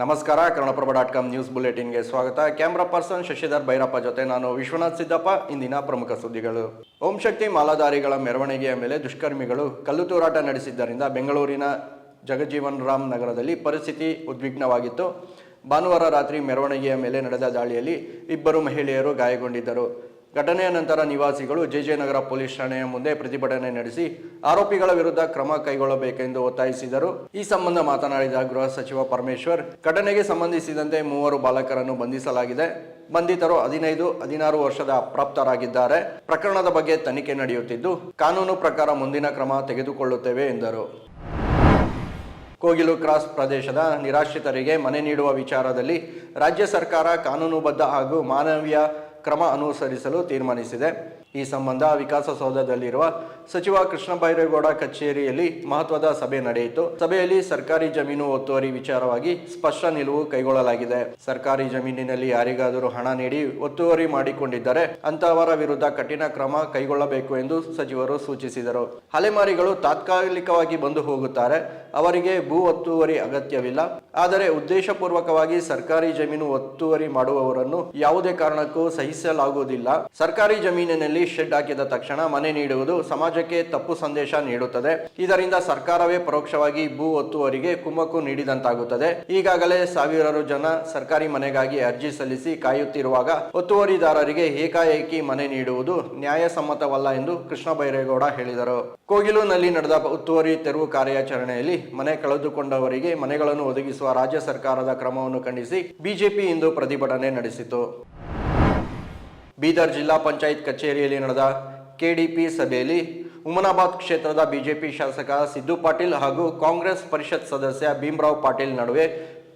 ನಮಸ್ಕಾರ Kannadaprabha dot com news ಬುಲೆಟಿನ್ಗೆ ಸ್ವಾಗತ. ಕ್ಯಾಮ್ರಾ ಪರ್ಸನ್ ಶಶಿಧರ್ ಭೈರಪ್ಪ ಜೊತೆ ನಾನು ವಿಶ್ವನಾಥ್ ಸಿದ್ದಪ್ಪ. ಇಂದಿನ ಪ್ರಮುಖ ಸುದ್ದಿಗಳು. ಓಂ ಶಕ್ತಿ ಮಾಲಾಧಾರಿಗಳ ಮೆರವಣಿಗೆಯ ಮೇಲೆ ದುಷ್ಕರ್ಮಿಗಳು ಕಲ್ಲು ತೂರಾಟ ನಡೆಸಿದ್ದರಿಂದ ಬೆಂಗಳೂರಿನ ಜಗಜೀವನ್ ರಾಮ್ ನಗರದಲ್ಲಿ ಪರಿಸ್ಥಿತಿ ಉದ್ವಿಗ್ನವಾಗಿತ್ತು. ಭಾನುವಾರ ರಾತ್ರಿ ಮೆರವಣಿಗೆಯ ಮೇಲೆ ನಡೆದ ದಾಳಿಯಲ್ಲಿ ಇಬ್ಬರು ಮಹಿಳೆಯರು ಗಾಯಗೊಂಡಿದ್ದರು. ಘಟನೆಯ ನಂತರ ನಿವಾಸಿಗಳು ಜೆಜೆನಗರ ಪೊಲೀಸ್ ಠಾಣೆಯ ಮುಂದೆ ಪ್ರತಿಭಟನೆ ನಡೆಸಿ ಆರೋಪಿಗಳ ವಿರುದ್ಧ ಕ್ರಮ ಕೈಗೊಳ್ಳಬೇಕೆಂದು ಒತ್ತಾಯಿಸಿದರು. ಈ ಸಂಬಂಧ ಮಾತನಾಡಿದ ಗೃಹ ಸಚಿವ ಪರಮೇಶ್ವರ್, ಘಟನೆಗೆ ಸಂಬಂಧಿಸಿದಂತೆ ಮೂವರು ಬಾಲಕರನ್ನು ಬಂಧಿಸಲಾಗಿದೆ. ಬಂಧಿತರು ಹದಿನೈದು, ಹದಿನಾರು ವರ್ಷದ ಅಪ್ರಾಪ್ತರಾಗಿದ್ದಾರೆ. ಪ್ರಕರಣದ ಬಗ್ಗೆ ತನಿಖೆ ನಡೆಯುತ್ತಿದ್ದು, ಕಾನೂನು ಪ್ರಕಾರ ಮುಂದಿನ ಕ್ರಮ ತೆಗೆದುಕೊಳ್ಳುತ್ತೇವೆ ಎಂದರು. ಕೋಗಿಲು ಕ್ರಾಸ್ ಪ್ರದೇಶದ ನಿರಾಶ್ರಿತರಿಗೆ ಮನೆ ನೀಡುವ ವಿಚಾರದಲ್ಲಿ ರಾಜ್ಯ ಸರ್ಕಾರ ಕಾನೂನುಬದ್ಧ ಹಾಗೂ ಮಾನವೀಯ ಕ್ರಮ ಅನುಸರಿಸಲು ತೀರ್ಮಾನಿಸಿದೆ. ಈ ಸಂಬಂಧ ವಿಕಾಸಸೌಧದಲ್ಲಿರುವ ಸಚಿವ ಕೃಷ್ಣ ಬೈರೇಗೌಡ ಕಚೇರಿಯಲ್ಲಿ ಮಹತ್ವದ ಸಭೆ ನಡೆಯಿತು. ಸಭೆಯಲ್ಲಿ ಸರ್ಕಾರಿ ಜಮೀನು ಒತ್ತುವರಿ ವಿಚಾರವಾಗಿ ಸ್ಪಷ್ಟ ನಿಲುವು ಕೈಗೊಳ್ಳಲಾಗಿದೆ. ಸರ್ಕಾರಿ ಜಮೀನಿನಲ್ಲಿ ಯಾರಿಗಾದರೂ ಹಣ ನೀಡಿ ಒತ್ತುವರಿ ಮಾಡಿಕೊಂಡಿದ್ದರೆ ಅಂತಹವರ ವಿರುದ್ಧ ಕಠಿಣ ಕ್ರಮ ಕೈಗೊಳ್ಳಬೇಕು ಎಂದು ಸಚಿವರು ಸೂಚಿಸಿದರು. ಅಲೆಮಾರಿಗಳು ತಾತ್ಕಾಲಿಕವಾಗಿ ಬಂದು ಹೋಗುತ್ತಾರೆ. ಅವರಿಗೆ ಭೂ ಒತ್ತುವರಿ ಅಗತ್ಯವಿಲ್ಲ. ಆದರೆ ಉದ್ದೇಶಪೂರ್ವಕವಾಗಿ ಸರ್ಕಾರಿ ಜಮೀನು ಒತ್ತುವರಿ ಮಾಡುವವರನ್ನು ಯಾವುದೇ ಕಾರಣಕ್ಕೂ ಸಹಿಸಲಾಗುವುದಿಲ್ಲ. ಸರ್ಕಾರಿ ಜಮೀನಿನಲ್ಲಿ ಶೆಡ್ ಹಾಕಿದ ತಕ್ಷಣ ಮನೆ ನೀಡುವುದು ಸಮಾಜಕ್ಕೆ ತಪ್ಪು ಸಂದೇಶ ನೀಡುತ್ತದೆ. ಇದರಿಂದ ಸರ್ಕಾರವೇ ಪರೋಕ್ಷವಾಗಿ ಭೂ ಒತ್ತುವರಿಗೆ ಕುಮ್ಮಕ್ಕು ನೀಡಿದಂತಾಗುತ್ತದೆ. ಈಗಾಗಲೇ ಸಾವಿರಾರು ಜನ ಸರ್ಕಾರಿ ಮನೆಗಾಗಿ ಅರ್ಜಿ ಸಲ್ಲಿಸಿ ಕಾಯುತ್ತಿರುವಾಗ ಒತ್ತುವರಿದಾರರಿಗೆ ಏಕಾಏಕಿ ಮನೆ ನೀಡುವುದು ನ್ಯಾಯಸಮ್ಮತವಲ್ಲ ಎಂದು ಕೃಷ್ಣ ಬೈರೇಗೌಡ ಹೇಳಿದರು. ಕೋಗಿಲುನಲ್ಲಿ ನಡೆದ ಒತ್ತುವರಿ ತೆರವು ಕಾರ್ಯಾಚರಣೆಯಲ್ಲಿ ಮನೆ ಕಳೆದುಕೊಂಡವರಿಗೆ ಮನೆಗಳನ್ನು ಒದಗಿಸುವ ರಾಜ್ಯ ಸರ್ಕಾರದ ಕ್ರಮವನ್ನು ಖಂಡಿಸಿ ಬಿಜೆಪಿ ಇಂದು ಪ್ರತಿಭಟನೆ ನಡೆಸಿತು. ಬೀದರ್ ಜಿಲ್ಲಾ ಪಂಚಾಯತ್ ಕಚೇರಿಯಲ್ಲಿ ನಡೆದ ಕೆಡಿಪಿ ಸಭೆಯಲ್ಲಿ ಉಮನಾಬಾದ್ ಕ್ಷೇತ್ರದ ಬಿಜೆಪಿ ಶಾಸಕ ಸಿದ್ದು ಪಾಟೀಲ್ ಹಾಗೂ ಕಾಂಗ್ರೆಸ್ ಪರಿಷತ್ ಸದಸ್ಯ ಭೀಮರಾವ್ ಪಾಟೀಲ್ ನಡುವೆ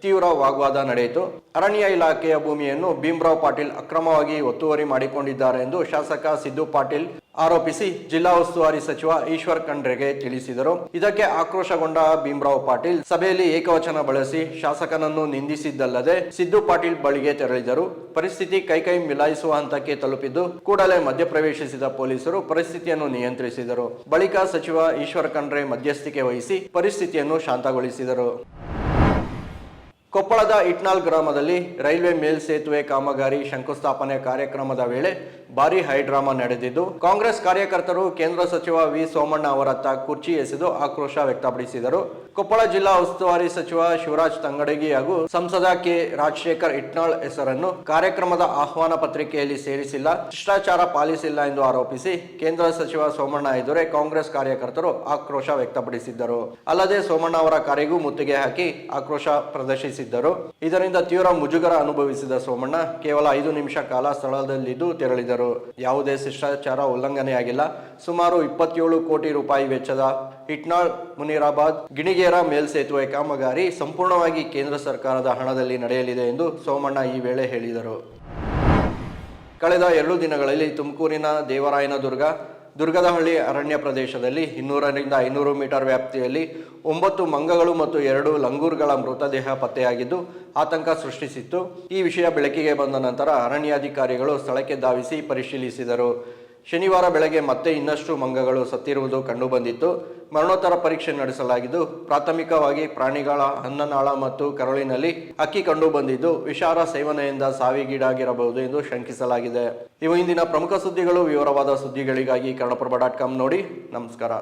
ತೀವ್ರ ವಾಗ್ವಾದ ನಡೆಯಿತು. ಅರಣ್ಯ ಇಲಾಖೆಯ ಭೂಮಿಯನ್ನು ಭೀಮರಾವ್ ಪಾಟೀಲ್ ಅಕ್ರಮವಾಗಿ ಒತ್ತುವರಿ ಮಾಡಿಕೊಂಡಿದ್ದಾರೆ ಎಂದು ಶಾಸಕ ಸಿದ್ದು ಪಾಟೀಲ್ ಆರೋಪಿಸಿ ಜಿಲ್ಲಾ ಉಸ್ತುವಾರಿ ಸಚಿವ ಈಶ್ವರ್ ಖಂಡ್ರೆಗೆ ತಿಳಿಸಿದರು. ಇದಕ್ಕೆ ಆಕ್ರೋಶಗೊಂಡ ಭೀಮರಾವ್ ಪಾಟೀಲ್ ಸಭೆಯಲ್ಲಿ ಏಕವಚನ ಬಳಸಿ ಶಾಸಕನನ್ನು ನಿಂದಿಸಿದ್ದಲ್ಲದೆ ಸಿದ್ದು ಪಾಟೀಲ್ ಬಳಿಗೆ ತೆರಳಿದರು. ಪರಿಸ್ಥಿತಿ ಕೈಕೈ ಮಿಲಾಯಿಸುವ ಹಂತಕ್ಕೆ ತಲುಪಿದ್ದು ಕೂಡಲೇ ಮಧ್ಯಪ್ರವೇಶಿಸಿದ ಪೊಲೀಸರು ಪರಿಸ್ಥಿತಿಯನ್ನು ನಿಯಂತ್ರಿಸಿದರು. ಬಳಿಕ ಸಚಿವ ಈಶ್ವರ್ ಖಂಡ್ರೆ ಮಧ್ಯಸ್ಥಿಕೆ ವಹಿಸಿ ಪರಿಸ್ಥಿತಿಯನ್ನು ಶಾಂತಗೊಳಿಸಿದರು. ಕೊಪ್ಪಳದ ಇಟ್ನಾಳ್ ಗ್ರಾಮದಲ್ಲಿ ರೈಲ್ವೆ ಮೇಲ್ಸೇತುವೆ ಕಾಮಗಾರಿ ಶಂಕುಸ್ಥಾಪನೆ ಕಾರ್ಯಕ್ರಮದ ವೇಳೆ ಭಾರಿ ಹೈಡ್ರಾಮಾ ನಡೆದಿದ್ದು, ಕಾಂಗ್ರೆಸ್ ಕಾರ್ಯಕರ್ತರು ಕೇಂದ್ರ ಸಚಿವ ವಿ ಸೋಮಣ್ಣ ಅವರತ್ತ ಕುರ್ಚಿ ಎಸೆದು ಆಕ್ರೋಶ ವ್ಯಕ್ತಪಡಿಸಿದರು. ಕೊಪ್ಪಳ ಜಿಲ್ಲಾ ಉಸ್ತುವಾರಿ ಸಚಿವ ಶಿವರಾಜ್ ತಂಗಡಗಿ ಹಾಗೂ ಸಂಸದ ಕೆ ರಾಜಶೇಖರ್ ಇಟ್ನಾಳ್ ಹೆಸರನ್ನು ಕಾರ್ಯಕ್ರಮದ ಆಹ್ವಾನ ಪತ್ರಿಕೆಯಲ್ಲಿ ಸೇರಿಸಿಲ್ಲ, ಶಿಷ್ಟಾಚಾರ ಪಾಲಿಸಿಲ್ಲ ಎಂದು ಆರೋಪಿಸಿ ಕೇಂದ್ರ ಸಚಿವ ಸೋಮಣ್ಣ ಎದುರೇ ಕಾಂಗ್ರೆಸ್ ಕಾರ್ಯಕರ್ತರು ಆಕ್ರೋಶ ವ್ಯಕ್ತಪಡಿಸಿದ್ದರು. ಅಲ್ಲದೆ ಸೋಮಣ್ಣ ಅವರ ಕರೆಗೂ ಮುತ್ತಿಗೆ ಹಾಕಿ ಆಕ್ರೋಶ ಇದರಿಂದ ತೀವ್ರ ಮುಜುಗರ ಅನುಭವಿಸಿದ ಸೋಮಣ್ಣ ಕೇವಲ ಐದು ನಿಮಿಷ ಕಾಲ ಸ್ಥಳದಲ್ಲಿದ್ದು ತೆರಳಿದರು. ಯಾವುದೇ ಶಿಷ್ಟಾಚಾರ ಉಲ್ಲಂಘನೆಯಾಗಿಲ್ಲ. ಸುಮಾರು ಇಪ್ಪತ್ತೇಳು ಕೋಟಿ ರೂಪಾಯಿ ವೆಚ್ಚದ ಇಟ್ನಾಳ್ ಮುನಿರಾಬಾದ್, ಗಿಣಿಗೇರ ಮೇಲ್ಸೇತುವೆ ಕಾಮಗಾರಿ ಸಂಪೂರ್ಣವಾಗಿ ಕೇಂದ್ರ ಸರ್ಕಾರದ ಹಣದಲ್ಲಿ ನಡೆಯಲಿದೆ ಎಂದು ಸೋಮಣ್ಣ ಈ ವೇಳೆ ಹೇಳಿದರು. ಕಳೆದ ಎರಡು ದಿನಗಳಲ್ಲಿ ತುಮಕೂರಿನ ದೇವರಾಯನದುರ್ಗ ದುರ್ಗದಹಳ್ಳಿ ಅರಣ್ಯ ಪ್ರದೇಶದಲ್ಲಿ ಇನ್ನೂರರಿಂದ ಐನೂರು ಮೀಟರ್ ವ್ಯಾಪ್ತಿಯಲ್ಲಿ ಒಂಬತ್ತು ಮಂಗಗಳು ಮತ್ತು ಎರಡು ಲಂಗೂರ್ಗಳ ಮೃತದೇಹ ಪತ್ತೆಯಾಗಿದ್ದು ಆತಂಕ ಸೃಷ್ಟಿಸಿತ್ತು. ಈ ವಿಷಯ ಬೆಳಕಿಗೆ ಬಂದ ನಂತರ ಅರಣ್ಯಾಧಿಕಾರಿಗಳು ಸ್ಥಳಕ್ಕೆ ಧಾವಿಸಿ ಪರಿಶೀಲಿಸಿದರು. ಶನಿವಾರ ಬೆಳಗ್ಗೆ ಮತ್ತೆ ಇನ್ನಷ್ಟು ಮಂಗಗಳು ಸತ್ತಿರುವುದು ಕಂಡುಬಂದಿತ್ತು. ಮರಣೋತ್ತರ ಪರೀಕ್ಷೆ ನಡೆಸಲಾಗಿದ್ದು, ಪ್ರಾಥಮಿಕವಾಗಿ ಪ್ರಾಣಿಗಳ ಅನ್ನನಾಳ ಮತ್ತು ಕರುಳಿನಲ್ಲಿ ಅಕ್ಕಿ ಕಂಡುಬಂದಿದ್ದು, ವಿಷಾರ ಸೇವನೆಯಿಂದ ಸಾವಿಗೀಡಾಗಿರಬಹುದು ಎಂದು ಶಂಕಿಸಲಾಗಿದೆ. ಇವು ಇಂದಿನ ಪ್ರಮುಖ ಸುದ್ದಿಗಳು. ವಿವರವಾದ ಸುದ್ದಿಗಳಿಗಾಗಿ ಕನ್ನಡಪ್ರಭ ಡಾಟ್ ಕಾಮ್ ನೋಡಿ. ನಮಸ್ಕಾರ.